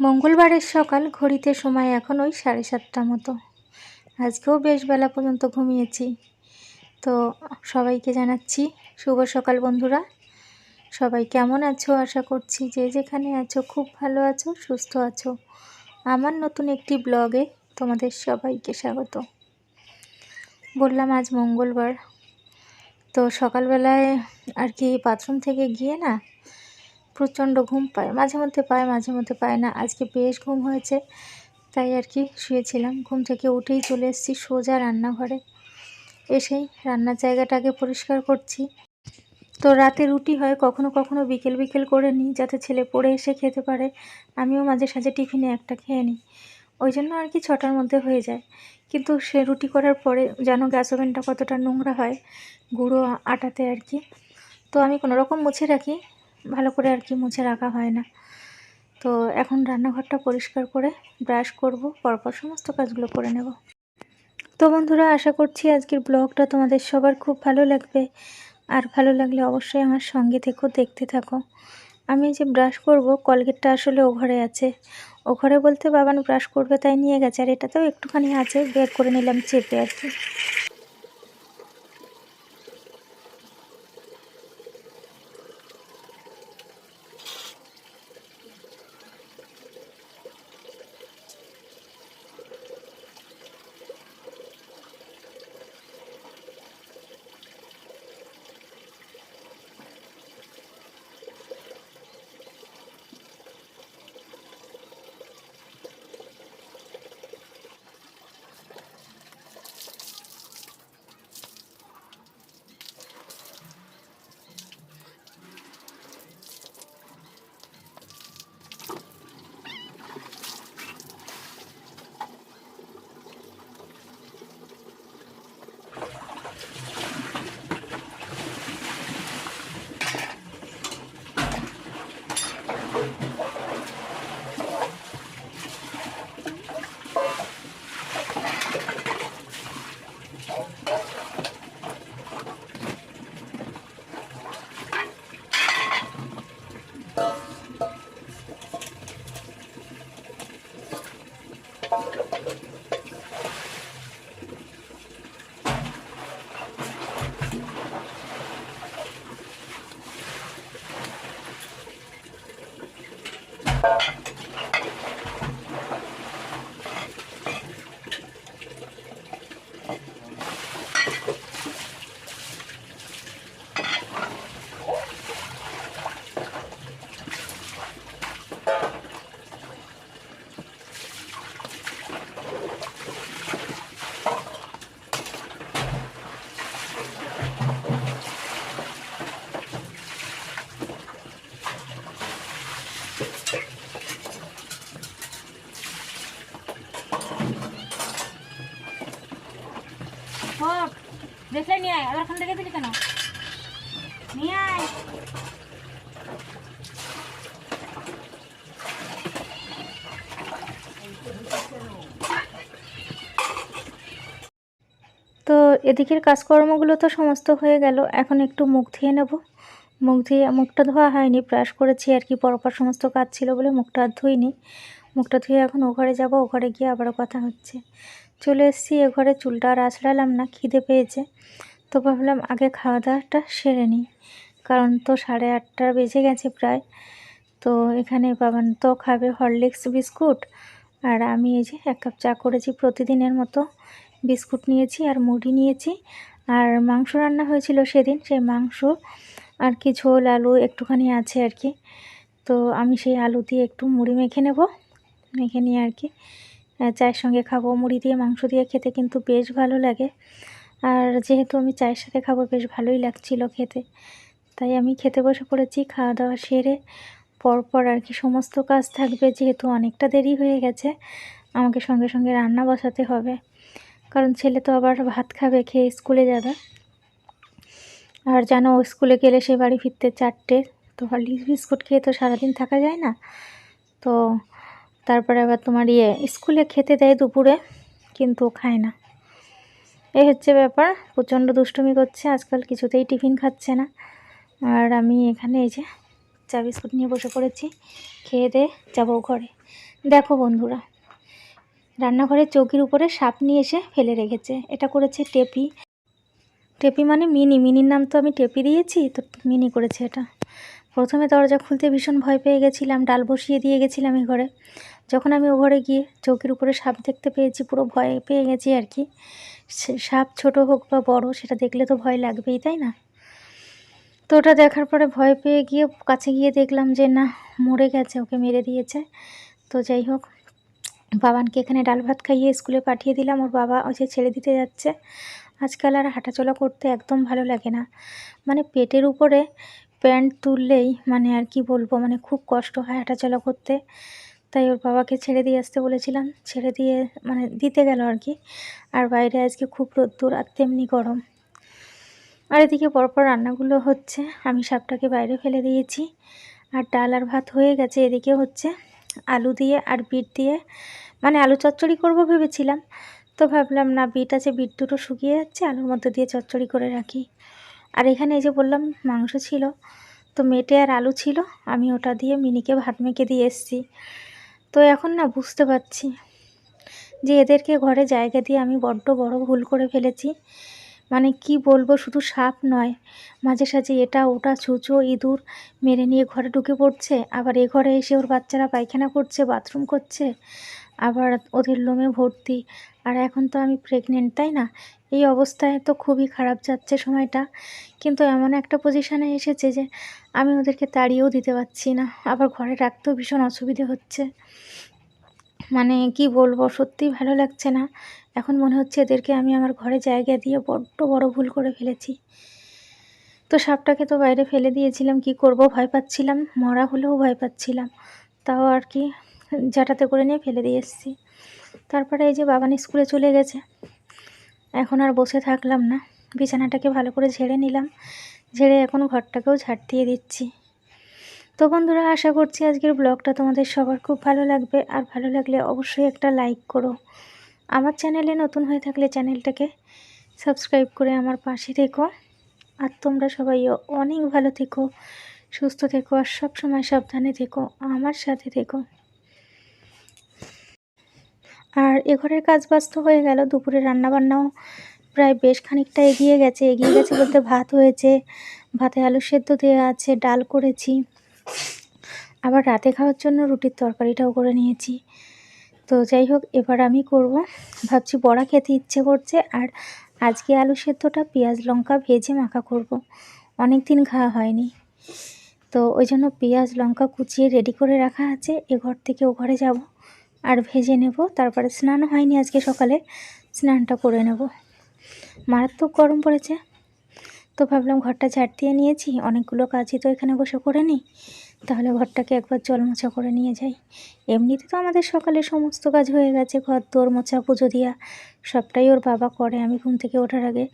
মঙ্গলবারের সকাল, ঘড়িতে সময় এখন ওই সাড়ে সাতটা মতো। আজকেও বেশ বেলা পর্যন্ত ঘুমিয়েছি। তো সবাইকে জানাচ্ছি, শুভ সকাল বন্ধুরা। সবাই কেমন আছো? আশা করছি যে যেখানে আছো, খুব ভালো আছো, সুস্থ আছো। আমার নতুন একটি ব্লগে তোমাদের সবাইকে স্বাগত। বললাম আজ মঙ্গলবার। তো সকালবেলায় আর কি বাথরুম থেকে গিয়ে না প্রচণ্ড ঘুম পায়, মাঝে মধ্যে পায়, মাঝে মধ্যে পায় না। আজকে বেশ ঘুম হয়েছে, তাই আর কি শুয়েছিলাম। ঘুম থেকে উঠেই চলে এসেছি সোজা রান্নাঘরে। এসেই রান্নার জায়গাটাকে পরিষ্কার করছি। তো রাতে রুটি হয়, কখনো কখনো বিকেল বিকেল করে নিই যাতে ছেলে পড়ে এসে খেতে পারে। আমিও মাঝে সাঝে টিফিনে একটা খেয়ে নিই। ওই জন্য আর কি ছটার মধ্যে হয়ে যায়। কিন্তু সে রুটি করার পরে যেন গ্যাস ওভেনটা কতটা নোংরা হয়, গুঁড়ো আটাতে আর কি। তো আমি কোনো রকম মুছে রাখি ভালো করে আর কি মুছে রাখা হয় না। তো এখন রান্নাঘরটা পরিষ্কার করে ব্রাশ করব, পরপর সমস্ত কাজগুলো করে নেব। তো বন্ধুরা, আশা করছি আজকের ব্লগটা তোমাদের সবার খুব ভালো লাগবে। আর ভালো লাগলে অবশ্যই আমার সঙ্গে থেকো, দেখতে থাকো। আমি যে ব্রাশ করব কলগেটটা আসলে ও ঘরে আছে। ও ঘরে বলতে বাবান ব্রাশ করবে, তাই নিয়ে গেছে। আর এটাতেও একটুখানি আছে বের করে নিলাম, চেপে আর কি। হোক দেখলে নিয়ে আয়, আবার ওখান থেকে দিলি কেন? নিয়ে আয়। তো এদিকের কাজকর্মগুলো তো সমস্ত হয়ে গেল, এখন একটু মুখ ধুয়ে নেব। মুখ ধুয়ে, মুখটা ধোয়া হয়নি, ব্রাশ করেছি আর কি, পরপর সমস্ত কাজ ছিল বলে মুখটা আর ধুইনি। মুখটা ধুয়ে এখন ও ঘরে যাব, ও ঘরে গিয়ে আবারও কথা হচ্ছে। চলে এসেছি, এ ঘরে চুলটা আর আছড়ালাম না, খিদে পেয়েছে। তো ভাবলাম আগে খাওয়া দাওয়াটা সেরে নিই, কারণ তো সাড়ে আটটা বেজে গেছে প্রায়। তো এখানে বাবান তো খাবে হরলিক্স বিস্কুট, আর আমি এই যে এক কাপ চা করেছি, প্রতিদিনের মতো বিস্কুট নিয়েছি আর মুড়ি নিয়েছি। আর মাংস রান্না হয়েছিল সেদিন, সেই মাংস আর কি ঝোল, আলু একটুখানি আছে আর কি। তো আমি সেই আলু দিয়ে একটু মুড়ি মেখে নেব, মেখে নিয়ে আর কি চায়ের সঙ্গে খাব, মুড়ি দিয়ে, মাংস দিয়ে খেতে কিন্তু বেশ ভালো লাগে। আর যেহেতু আমি চায়ের সাথে খাব, বেশ ভালোই লাগছিল খেতে। তাই আমি খেতে বসে পড়েছি, খাওয়া দাওয়া সেরে পরপর আর কি সমস্ত কাজ থাকবে, যেহেতু অনেকটা দেরি হয়ে গেছে। আমাকে সঙ্গে সঙ্গে রান্না বসাতে হবে। কারণ ছেলে তো আবার ভাত খাবে, খেয়ে স্কুলে যাবে। আর ও স্কুলে গেলে সে বাড়ি ফিরতে চারটে, তো হরলিক্স বিস্কুট খেয়ে তো সারাদিন থাকা যায় না। তো তারপরে আবার তোমার ইয়ে স্কুলে খেতে দেয় দুপুরে, কিন্তু খায় না। এই হচ্ছে ব্যাপার, প্রচণ্ড দুষ্টুমি করছে, আজকাল কিছুতেই টিফিন খাচ্ছে না। আর আমি এখানে এই যে চা বিস্কুট নিয়ে বসে পড়েছি, খেয়ে দিয়ে যাব ঘরে। দেখো বন্ধুরা রান্নাঘরের চৌকির উপরে সাপ নিয়ে এসে ফেলে রেখেছে, এটা করেছে টেপি। টেপি মানে মিনি, মিনির নাম তো আমি টেপি দিয়েছি, তো মিনি করেছে এটা। প্রথমে দরজা খুলতে ভীষণ ভয় পেয়ে গেছিলাম, ডাল বসিয়ে দিয়ে গেছিলাম এই ঘরে। যখন আমি ও ঘরে গিয়ে চৌকির উপরে সাপ দেখতে পেয়েছি, পুরো ভয় পেয়ে গেছি আর কি। সাপ ছোট হোক বা বড়, সেটা দেখলে তো ভয় লাগবেই, তাই না? তো ওটা দেখার পরে ভয় পেয়ে গিয়ে কাছে গিয়ে দেখলাম যে, না, মরে গেছে, ওকে মেরে দিয়েছে। তো যাই হোক, বাবানকে এখানে ডাল ভাত খাইয়ে স্কুলে পাঠিয়ে দিলাম। ওর বাবা ওই যে ছেড়ে দিতে যাচ্ছে। আজকাল আর হাঁটাচলা করতে একদম ভালো লাগে না। মানে পেটের উপরে প্যান্ট তুললেই মানে আর কি বলব মানে খুব কষ্ট হয় হাঁটাচলা করতে। তাই ওর বাবাকে ছেড়ে দিয়ে আসতে বলেছিলাম। ছেড়ে দিয়ে মানে দিতে গেল আর কি। আর বাইরে আজকে খুব রোদ্দুর আর তেমনি গরম। আর এদিকে পরপর রান্নাগুলো হচ্ছে, আমি সাপটাকে বাইরে ফেলে দিয়েছি। আর ডাল আর ভাত হয়ে গেছে, এদিকে হচ্ছে আলু দিয়ে আর বিট দিয়ে। মানে আলু চচ্চড়ি করব ভেবেছিলাম। তো ভাবলাম না, বিট আছে, বিট দুটো শুকিয়ে যাচ্ছে, আলুর মধ্যে দিয়ে চচ্চড়ি করে রাখি। আর এখানে এই যে বললাম, মাংস ছিল। তো মেটে আর আলু ছিল। আমি ওটা দিয়ে মিনিকে ভাত মেখে দিয়ে এসেছি। তো এখন না বুঝতে পারছি যে এদেরকে ঘরে জায়গা দিয়ে আমি বড্ড বড় ভুল করে ফেলেছি। মানে কি বলব, শুধু সাপ নয়, মাঝে সাঝে এটা, ওটা, ছুঁচো, ইঁদুর মেরে নিয়ে ঘরে ঢুকে পড়ছে। আবার এ ঘরে এসে ওর বাচ্চারা পায়খানা করছে, বাথরুম করছে। আবার ওদের লোমে ভর্তি। আর এখন তো আমি প্রেগনেন্ট তাই না? এই অবস্থায় তো খুবই খারাপ যাচ্ছে সময়টা। কিন্তু এমন একটা পজিশানে এসেছে যে, আমি ওদেরকে তাড়িয়েও দিতে পারছি না। আবার ঘরে রাখতেও ভীষণ অসুবিধে হচ্ছে। মানে কি বলব, সত্যিই ভালো লাগছে না। এখন মনে হচ্ছে এদেরকে আমি আমার ঘরে জায়গা দিয়ে বড্ড বড় ভুল করে ফেলেছি। তো সাপটাকে তো বাইরে ফেলে দিয়েছিলাম, কি করব? ভয় পাচ্ছিলাম, মরা হলেও ভয় পাচ্ছিলাম। তাও আর কি জাটাতে করে নিয়ে ফেলে দিয়ে এসেছি। তারপরে এই যে বাবান স্কুলে চলে গেছে। এখন আর বসে থাকলাম না। বিছানাটাকে ভালো করে ঝেড়ে নিলাম। ঝেড়ে এখন ঘরটাকেও ঝাড় দিয়ে দিচ্ছি। তো বন্ধুরা, আশা করছি আজকের ব্লগটা তোমাদের সবার খুব ভালো লাগবে। আর ভালো লাগলে অবশ্যই একটা লাইক করো। আমার চ্যানেলে নতুন হয়ে থাকলে চ্যানেলটাকে সাবস্ক্রাইব করে আমার পাশে থেকো। আর তোমরা সবাই অনেক ভালো থেকো, সুস্থ থেকো, আর সব সময় সাবধানে থেকো, আমার সাথে থেকো। আর এ ঘরের কাজ বাজ তো হয়ে গেল। দুপুরে রান্নাবান্নাও প্রায় বেশ খানিকটা এগিয়ে গেছে। এগিয়ে গেছে বলতে ভাত হয়েছে, ভাতে আলু সেদ্ধ দেওয়া আছে, ডাল করেছি। আবার রাতে খাওয়ার জন্য রুটির তরকারিটাও করে নিয়েছি। তো যাই হোক, এবার আমি করব। ভাবছি বড়া খেতে ইচ্ছে করছে আর আজকে আলু সেদ্ধটা পেঁয়াজ লঙ্কা ভেজে মাখা করব। অনেক দিন খাওয়া হয়নি। তো ওই জন্য পেঁয়াজ লঙ্কা কুচিয়ে রেডি করে রাখা আছে। এ ঘর থেকে ও ঘরে যাব। আর ভেজে নেব। তারপরে স্নান হয়নি আজকে সকালে। স্নানটা করে নেব। মারাত্মক গরম পড়েছে। তো ভাবলাম ঘরটা ঝাড় দিয়ে নিয়েছি। অনেকগুলো কাজই তো এখানে বসে করে নিই। তাহলে ঘরটাকে একবার জল মোছা করে নিয়ে যাই। এমনিতে তো আমাদের সকালে সমস্ত কাজ হয়ে গেছে। ঘর দোর মোছা, পুজো দিয়া সবটাই ওর বাবা করে। আমি ঘুম থেকে ওঠার আগে।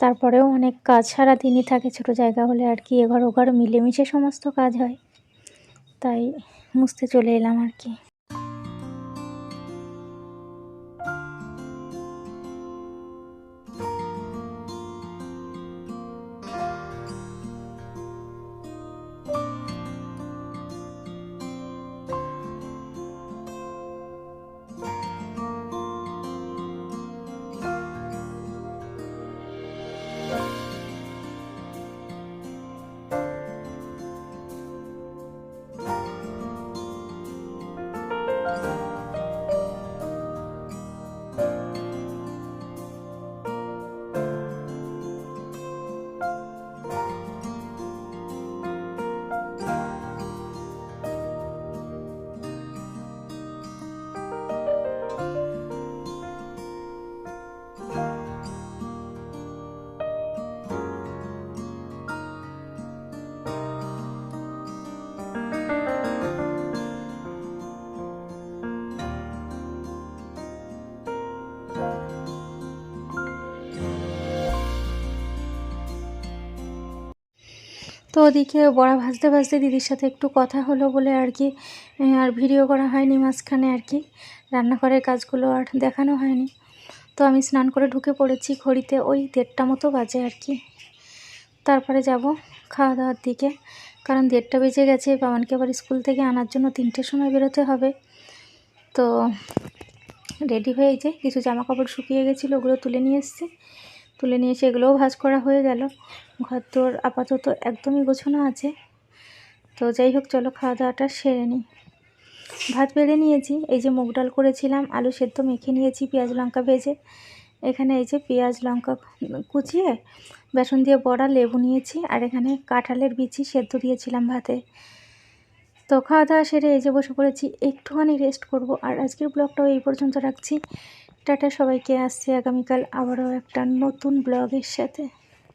তারপরেও অনেক কাজ সারা দিনই থাকে। ছোটো জায়গা হলে আর কি এঘর ওঘর মিলেমিশে সমস্ত কাজ হয়। তাই মুছতে চলে এলাম আর কি। তো ওদিকে বড়া ভাজতে ভাজতে দিদির সাথে একটু কথা হলো বলে আর কি আর ভিডিও করা হয়নি মাঝখানে আর কি। রান্নাঘরের কাজগুলো আর দেখানো হয়নি। তো আমি স্নান করে ঢুকে পড়েছি ঘড়িতে ওই দেড়টা মতো বাজে আর কি। তারপরে যাব খাওয়া দাওয়ার দিকে, কারণ দেড়টা বেজে গেছে, বাবানকে আবার স্কুল থেকে আনার জন্য তিনটের সময় বেরোতে হবে। তো রেডি হয়ে যে কিছু জামা কাপড় শুকিয়ে গেছিল ওগুলো তুলে নিয়ে এসেছি। তুলে নিয়ে এসে এগুলোও ভাজ করা হয়ে গেল। ঘর তোর আপাতত একদমই গোছানো আছে। তো যাই হোক, চলো খাওয়া দাওয়াটা সেরে নিই। ভাত বেড়ে নিয়েছি। এই যে মুগ ডাল করেছিলাম, আলু সেদ্ধ মেখে নিয়েছি, পেঁয়াজ লঙ্কা ভেজে। এখানে এই যে পেঁয়াজ লঙ্কা কুচিয়ে, বেসন দিয়ে বড়া, লেবু নিয়েছি, আর এখানে কাঁঠালের বিচি সেদ্ধ দিয়েছিলাম ভাতে। তো খাওয়া দাওয়া সেরে এই যে বসে পড়েছি, একটুখানি রেস্ট করব। আর আজকের ব্লগটাও এই পর্যন্ত রাখছি। টাটা সবাইকে আসছি আগামীকাল আবারও একটা নতুন ব্লগের সাথে।